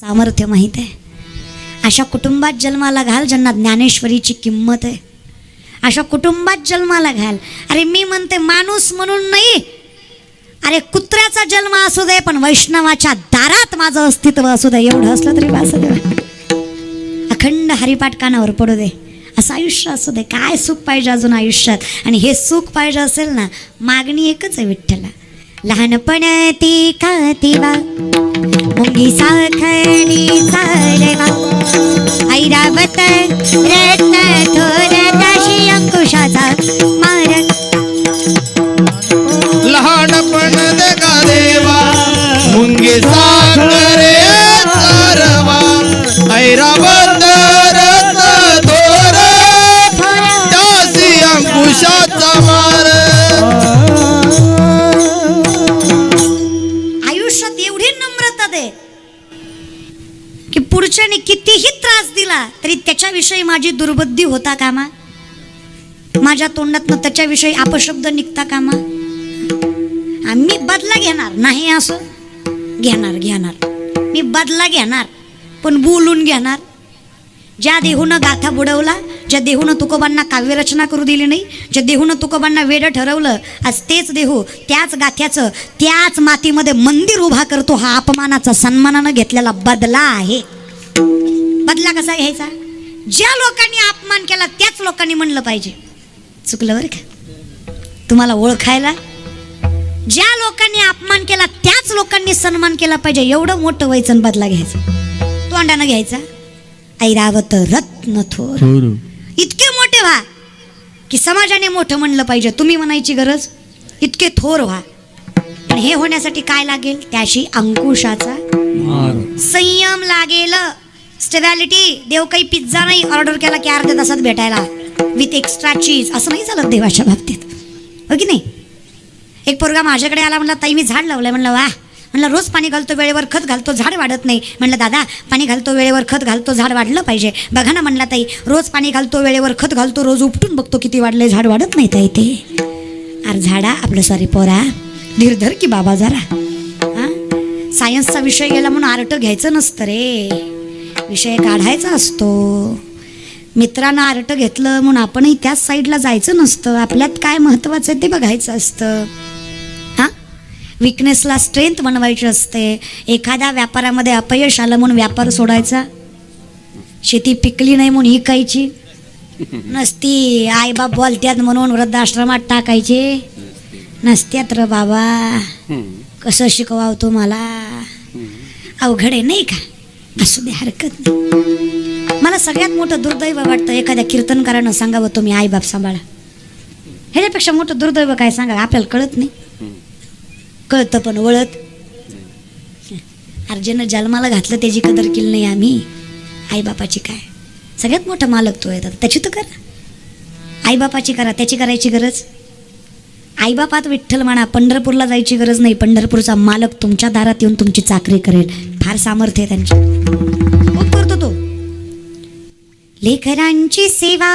सामर्थ्य माहीत आहे. अशा कुटुंबात जन्माला घाल ज्यांना ज्ञानेश्वरीची किंमत आहे. अशा कुटुंबात जन्माला घाल. अरे मी म्हणते माणूस म्हणून नाही. अरे कुत्र्याचा जन्म असू दे पण वैष्णवाच्या दारात माझं अस्तित्व असू दे. एवढं असलं तरी वास देवा अखंड हरिपाठ कानावर पडू दे. असं आयुष्य असू दे. काय सुख पाहिजे अजून आयुष्यात? आणि हे सुख पाहिजे असेल ना मागणी एकच आहे विठ्ठला. लहानपण ती खातीवा मुंगी साखळी चालवा. ऐरावत रत्न थोर दाशी अंकुशाचा मार. लहानपण का देवा मुंगी साखरे चारवा. ऐरावत रत्न थोर त्यासी अंकुशाचा मार. त्रास तरी त्याच्याविषयी माझी दुर्बुद्धी होता कामा? माझ्या तोंडातनं त्याच्याविषयी अपशब्द निघता कामा? मी बदला घेणार नाही असं? घेणार घेणार. मी बदला घेणार पण बोलून घेणार. ज्या देहूनं गाथा बुडवला ज्या देहूनं तुकोबांना काव्यरचना करू दिली नाही ज्या देहूनं तुकोबांना वेड ठरवलं आज तेच देहू त्याच गाथ्याचं त्याच मातीमध्ये मंदिर उभा करतो हा अपमानाचा सन्मानानं घेतलेला बदला आहे. बदला कसा घ्यायचा? ज्या लोकांनी अपमान केला त्याच लोकांनी म्हणलं पाहिजे. चुकलं बरं का? तुम्हाला ओळखायला? ज्या लोकांनी अपमान केला त्याच लोकांनी सन्मान केला पाहिजे. एवढं मोठं आणि बदला घ्यायचा. तोंडानं घ्यायचा. ऐरावत रत्न थोर. इतके मोठे व्हा की समाजाने मोठं म्हणलं पाहिजे. तुम्ही म्हणायची गरज? इतके थोर व्हा. आणि हे होण्यासाठी काय लागेल? त्याशी अंकुशाचा संयम लागेल. स्टेबॅलिटी देव काही पिझ्झा नाही ऑर्डर केला की अर्ध्या तासात भेटायला. विथ एक्स्ट्रा चीज असं नाही चालत देवाच्या बाबतीत. हो की नाही? एक पोरगा माझ्याकडे आला म्हणला ताई मी झाड लावलंय. म्हणलं वा. म्हणलं रोज पाणी घालतो वेळेवर खत घालतो झाड वाढत नाही. म्हणलं दादा पाणी घालतो वेळेवर खत घालतो झाड वाढलं पाहिजे. बघा ना म्हणला ताई रोज पाणी घालतो वेळेवर खत घालतो रोज उपटून बघतो किती वाढले झाड वाढत नाही ताई ते. अरे झाडा आपलं सॉरी पोरा. धीरधर की बाबा जरा. हा? सायन्सचा विषय गेला म्हणून आर्ट घ्यायचं नसतं रे. विषय काढायचा असतो. मित्रानं आर्ट घेतलं म्हणून आपणही त्याच साईडला जायचं नसतं. आपल्यात काय महत्त्वाचं आहे ते बघायचं असतं. हां? विकनेसला स्ट्रेंथ बनवायची असते. एखाद्या व्यापारामध्ये अपयश आलं म्हणून व्यापार सोडायचा. शेती पिकली नाही म्हणून इकायची. नसती. आईबाप बोलत्यात म्हणून वृद्धाश्रमात टाकायचे. नसत्यात र बाबा. कसं शिकवाव तुम्हाला? अवघड आहे नाही का? असू दे हरकत नाही. मला सगळ्यात मोठं दुर्दैव वाटतं एखाद्या कीर्तनकारानं सांगावं तुम्ही आईबाप सांभाळा. ह्याच्यापेक्षा मोठं दुर्दैव काय सांगा आपल्याला कळत नाही. कळतं पण वळत. अर्जेनं जन्माला घातलं त्याची कदर केली नाही आम्ही. आईबापाची काय? सगळ्यात मोठा मालक तो येतात त्याची तर करा. आईबापाची करा त्याची करायची गरज? आईबापात विठ्ठल म्हणा पंढरपूरला जायची गरज नाही. पंढरपूरचा मालक तुमच्या दारात येऊन तुमची चाकरी करेल. फार सामर्थ्य आहे त्यांच्या खूप करतो तो. लेकरांची सेवा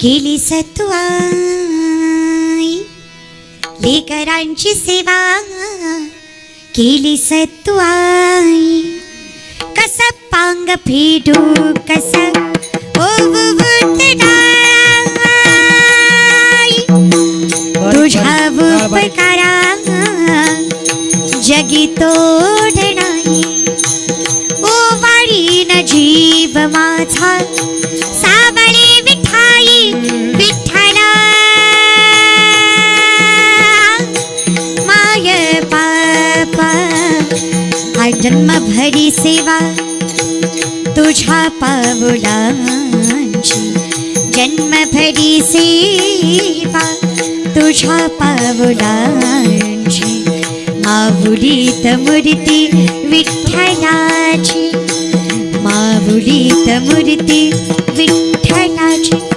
केली सत्वाई. लेकरांची सेवा केली सत्वाई. कस पांग फेडू कस तुझ्या उपकारा जगी तोड नाही. ओ वाढीन जीव माझा सावळी विठाई विठ्ठला. माय पापा हा जन्म भरी सेवा. तुझ्या पावलांची जन्म भरी सेवा तुझ्या पावलांची माऊलीत मूर्ती विठ्ठलाची माऊलीत मूर्ती विठ्ठलाची.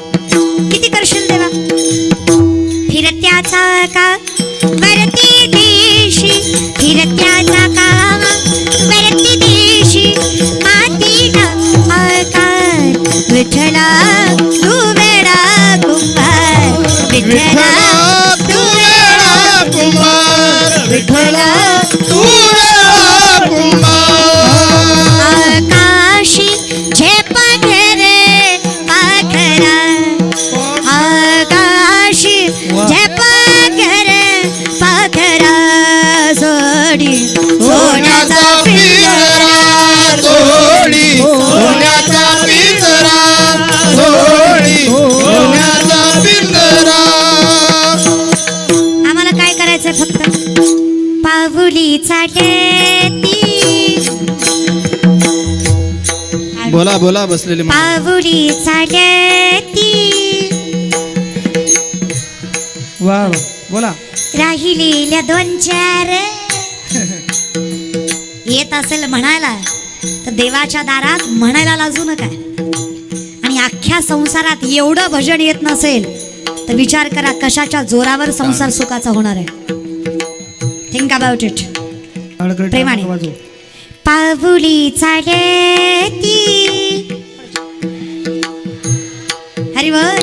विठ्ठला बोला बोला बसलेले चाटती वा. बोला. राहिलेल्या दोन चार. येत असेल म्हणायला तर देवाच्या दारात म्हणायला लाजू नका. आणि अख्ख्या संसारात एवढं भजन येत नसेल तर विचार करा कशाच्या जोरावर संसार सुखाचा होणार आहे. थिंक अबाउट इट प्रेमाने. पाऊली चालती हरिवर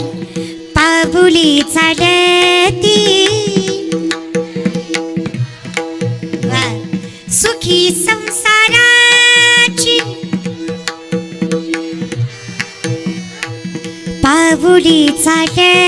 पाऊली चालती. सुखी संसाराची पाऊली चालती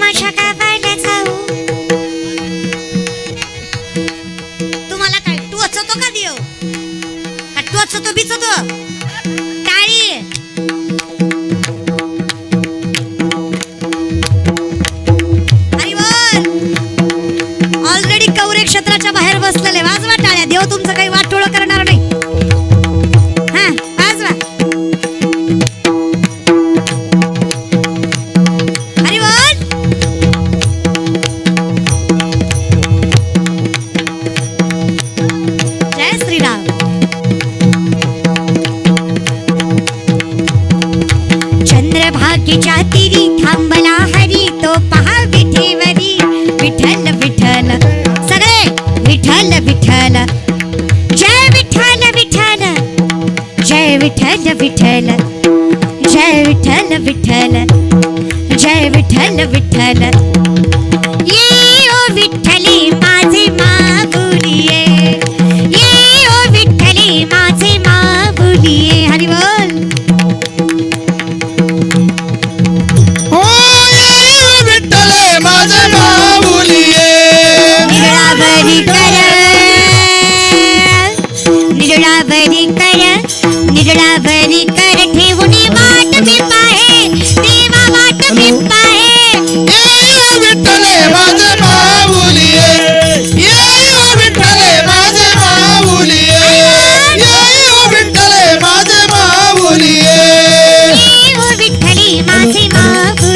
राधी चल माझ्या जाऊ तुम्हाला काय टोचतो का देव? का टोचतो बिचतो विठ्ठल विठ्ठल. जय विठ्ठल विठ्ठल. जय विठ्ठल विठ्ठल. ये